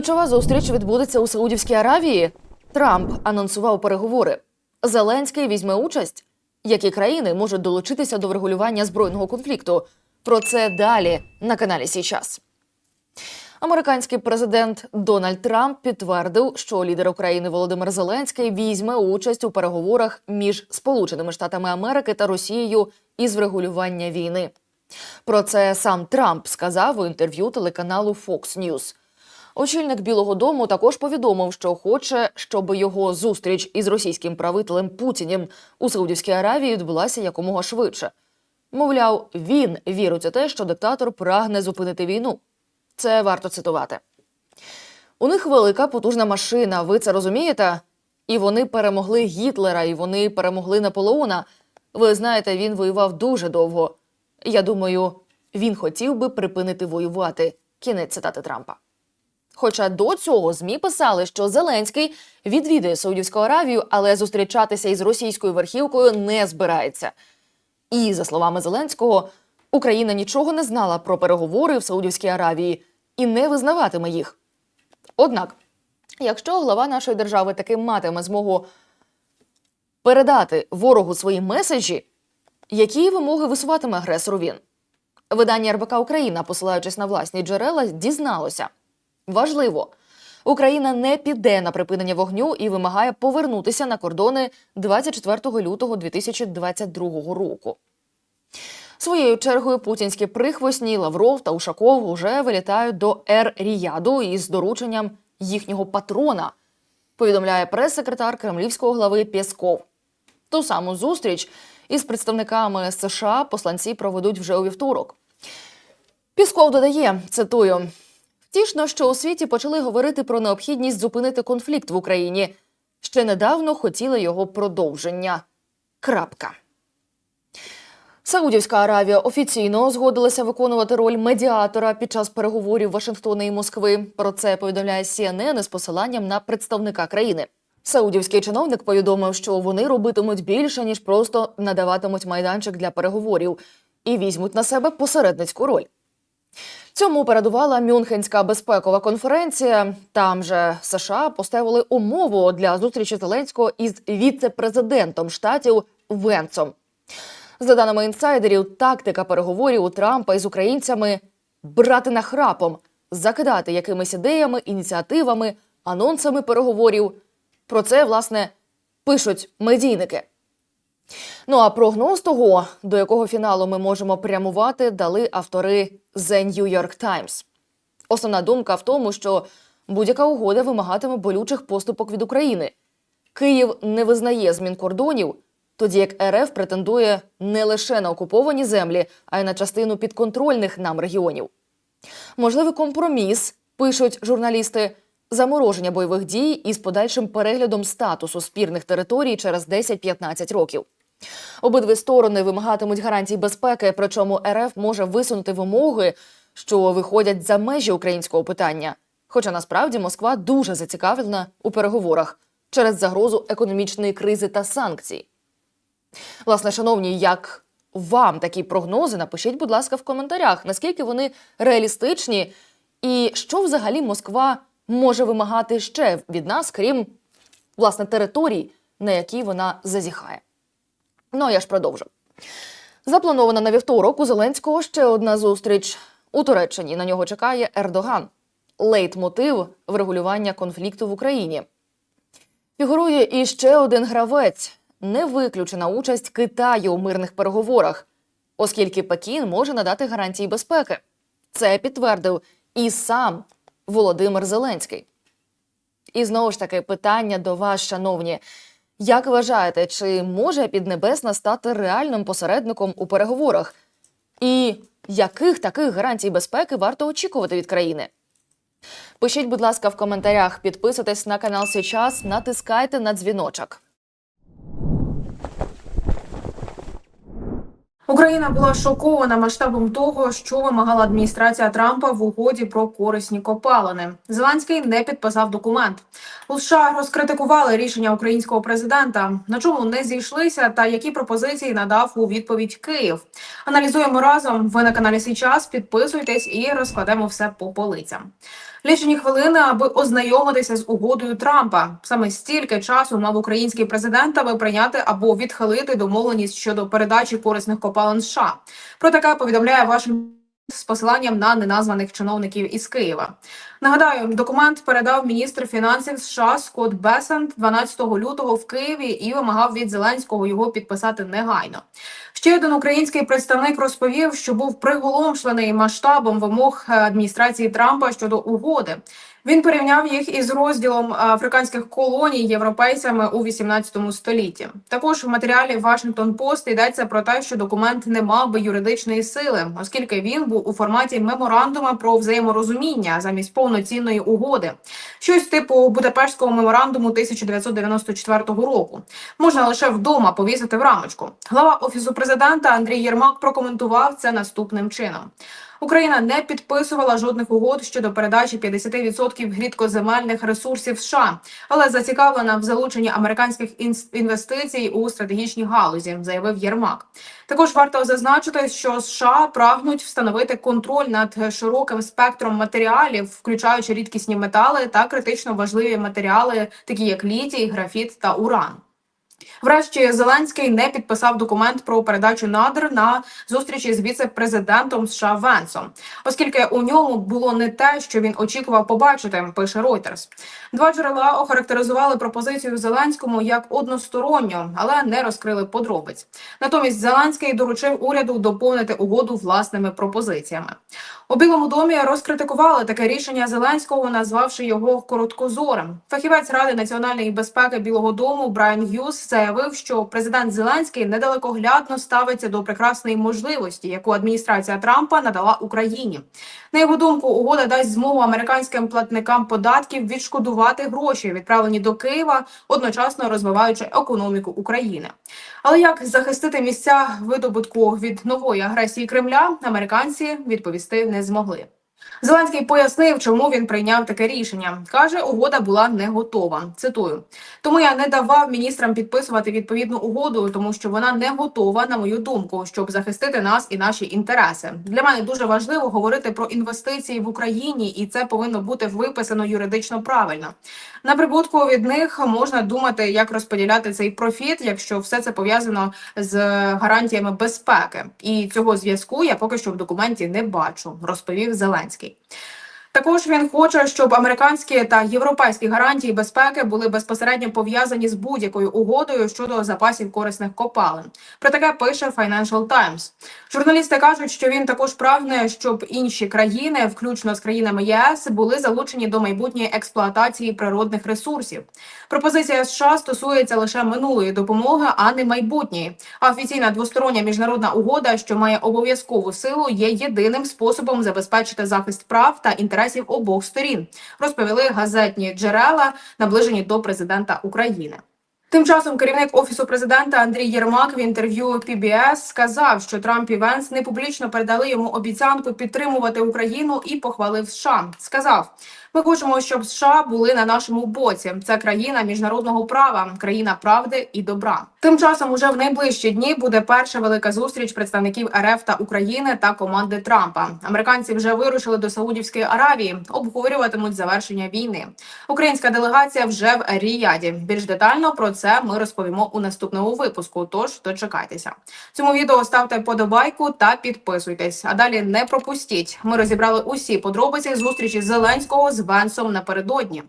Ключова зустріч відбудеться у Саудівській Аравії. Трамп анонсував переговори. Зеленський візьме участь. Які країни можуть долучитися до врегулювання збройного конфлікту? Про це далі на каналі Січас. Американський президент Дональд Трамп підтвердив, що лідер України Володимир Зеленський візьме участь у переговорах між Сполученими Штатами Америки та Росією із врегулювання війни. Про це сам Трамп сказав у інтерв'ю телеканалу Fox News. Очільник Білого Дому також повідомив, що хоче, щоб його зустріч із російським правителем Путіним у Саудівській Аравії відбулася якомога швидше. Мовляв, він вірить у те, що диктатор прагне зупинити війну. Це варто цитувати. У них велика потужна машина, ви це розумієте? І вони перемогли Гітлера, і вони перемогли Наполеона. Ви знаєте, він воював дуже довго. Я думаю, він хотів би припинити воювати. Кінець цитати Трампа. Хоча до цього ЗМІ писали, що Зеленський відвідує Саудівську Аравію, але зустрічатися із російською верхівкою не збирається. І за словами Зеленського, Україна нічого не знала про переговори в Саудівській Аравії і не визнаватиме їх. Однак, якщо глава нашої держави таки матиме змогу передати ворогу свої меседжі, які вимоги висуватиме агресору він? Видання РБК Україна, посилаючись на власні джерела, дізналося. Важливо, Україна не піде на припинення вогню і вимагає повернутися на кордони 24 лютого 2022 року. Своєю чергою путінські прихвостні Лавров та Ушаков уже вилітають до Ер Ріяду із дорученням їхнього патрона, повідомляє прес-секретар кремлівського глави Пєсков. Ту саму зустріч із представниками США посланці проведуть вже у вівторок. Пісков додає, цитую: Втішно, що у світі почали говорити про необхідність зупинити конфлікт в Україні. Ще недавно хотіли його продовження. Крапка. Саудівська Аравія офіційно згодилася виконувати роль медіатора під час переговорів Вашингтона і Москви. Про це повідомляє CNN із посиланням на представника країни. Саудівський чиновник повідомив, що вони робитимуть більше ніж просто надаватимуть майданчик для переговорів і візьмуть на себе посередницьку роль. Цьому передувала Мюнхенська безпекова конференція. Там же США поставили умову для зустрічі Зеленського із віце-президентом штатів Венцом. За даними інсайдерів, тактика переговорів у Трампа із українцями брати нахрапом, закидати якимись ідеями, ініціативами, анонсами переговорів. Про це власне пишуть медійники. Ну а прогноз того, до якого фіналу ми можемо прямувати, дали автори The New York Times. Основна думка в тому, що будь-яка угода вимагатиме болючих поступок від України. Київ не визнає змін кордонів, тоді як РФ претендує не лише на окуповані землі, а й на частину підконтрольних нам регіонів. Можливий компроміс, пишуть журналісти, замороження бойових дій із подальшим переглядом статусу спірних територій через 10-15 років. Обидві сторони вимагатимуть гарантій безпеки, причому РФ може висунути вимоги, що виходять за межі українського питання. Хоча насправді Москва дуже зацікавлена у переговорах через загрозу економічної кризи та санкцій. Власне, шановні, як вам такі прогнози? Напишіть, будь ласка, в коментарях, наскільки вони реалістичні, і що взагалі Москва може вимагати ще від нас, крім власне територій, на які вона зазіхає. Ну а я ж продовжу. Запланована на вівторок у Зеленського ще одна зустріч у Туреччині. На нього чекає Ердоган. Лейтмотив врегулювання конфлікту в Україні. Фігурує і ще один гравець. Не виключена участь Китаю у мирних переговорах, оскільки Пекін може надати гарантії безпеки. Це підтвердив і сам Володимир Зеленський. І знову ж таки питання до вас, шановні. Як вважаєте, чи може Піднебесна стати реальним посередником у переговорах? І яких таких гарантій безпеки варто очікувати від країни? Пишіть, будь ласка, в коментарях, підписуйтесь на канал Сейчас, натискайте на дзвіночок. Україна була шокована масштабом того, що вимагала адміністрація Трампа в угоді про корисні копалини. Зеленський не підписав документ. У США розкритикували рішення українського президента. На чому не зійшлися, та які пропозиції надав у відповідь Київ. Аналізуємо разом. Ви на каналі Січас. Підписуйтесь і розкладемо все по полицям. Лічені хвилини, аби ознайомитися з угодою Трампа. Саме стільки часу мав український президент, аби прийняти або відхилити домовленість щодо передачі корисних копалин США. Про таке повідомляє Вашингтон з посиланням на неназваних чиновників із Києва. Нагадаю, документ передав міністр фінансів США Скотт Бесент 12 лютого в Києві і вимагав від Зеленського його підписати негайно. Ще один український представник розповів, що був приголомшений масштабом вимог е, адміністрації Трампа щодо угоди. Він порівняв їх із розділом африканських колоній європейцями у 18 столітті. Також в матеріалі Washington Post йдеться про те, що документ не мав би юридичної сили, оскільки він був у форматі меморандума про взаєморозуміння замість повноцінної угоди. Щось типу Будапештського меморандуму 1994 року. Можна лише вдома повісити в рамочку. Глава офісу президента Андрій Єрмак прокоментував це наступним чином. Україна не підписувала жодних угод щодо передачі 50% рідкоземельних ресурсів США, але зацікавлена в залученні американських інвестицій у стратегічній галузі, заявив Єрмак. Також варто зазначити, що США прагнуть встановити контроль над широким спектром матеріалів, включаючи рідкісні метали та критично важливі матеріали, такі як літій, графіт та уран. Врешті Зеленський не підписав документ про передачу надр на зустрічі з віце-президентом США Венсом, оскільки у ньому було не те, що він очікував побачити. Пише Reuters. Два джерела охарактеризували пропозицію Зеленському як односторонню, але не розкрили подробиць. Натомість Зеленський доручив уряду доповнити угоду власними пропозиціями. У Білому домі розкритикували таке рішення Зеленського, назвавши його короткозорим. Фахівець ради національної безпеки Білого Дому Брайан Г'юз заявив, що президент Зеленський недалекоглядно ставиться до прекрасної можливості, яку адміністрація Трампа надала Україні. На його думку, угода дасть змогу американським платникам податків відшкодувати гроші, відправлені до Києва, одночасно розвиваючи економіку України. Але як захистити місця видобутку від нової агресії Кремля, американці відповісти не змогли. Зеленський пояснив, чому він прийняв таке рішення. каже, угода була не готова. Цитую: тому я не давав міністрам підписувати відповідну угоду, тому що вона не готова, на мою думку, щоб захистити нас і наші інтереси. Для мене дуже важливо говорити про інвестиції в Україні, і це повинно бути виписано юридично правильно. На прибутку від них можна думати, як розподіляти цей профіт, якщо все це пов'язано з гарантіями безпеки. І цього зв'язку я поки що в документі не бачу, розповів Зеленський. Okay. Також він хоче, щоб американські та європейські гарантії безпеки були безпосередньо пов'язані з будь-якою угодою щодо запасів корисних копалин. Про таке пише Financial Times. Журналісти кажуть, що він також прагне, щоб інші країни, включно з країнами ЄС, були залучені до майбутньої експлуатації природних ресурсів. Пропозиція США стосується лише минулої допомоги, а не майбутньої. А офіційна двостороння міжнародна угода, що має обов'язкову силу, є єдиним способом забезпечити захист прав та інтересів обох сторін, розповіли газетні джерела, наближені до президента України. Тим часом керівник офісу президента Андрій Єрмак в інтерв'ю PBS сказав, що Трамп і Венс не публічно передали йому обіцянку підтримувати Україну і похвалив США. Сказав: ми хочемо, щоб США були на нашому боці. Це країна міжнародного права, країна правди і добра. Тим часом, уже в найближчі дні буде перша велика зустріч представників РФ та України та команди Трампа. Американці вже вирушили до Саудівської Аравії, обговорюватимуть завершення війни. Українська делегація вже в Ріяді. Більш детально про це ми розповімо у наступному випуску. Тож дочекайтеся. Цьому відео ставте подобайку та підписуйтесь. А далі не пропустіть. Ми розібрали усі подробиці зустрічі Зеленського з Венсом напередодні.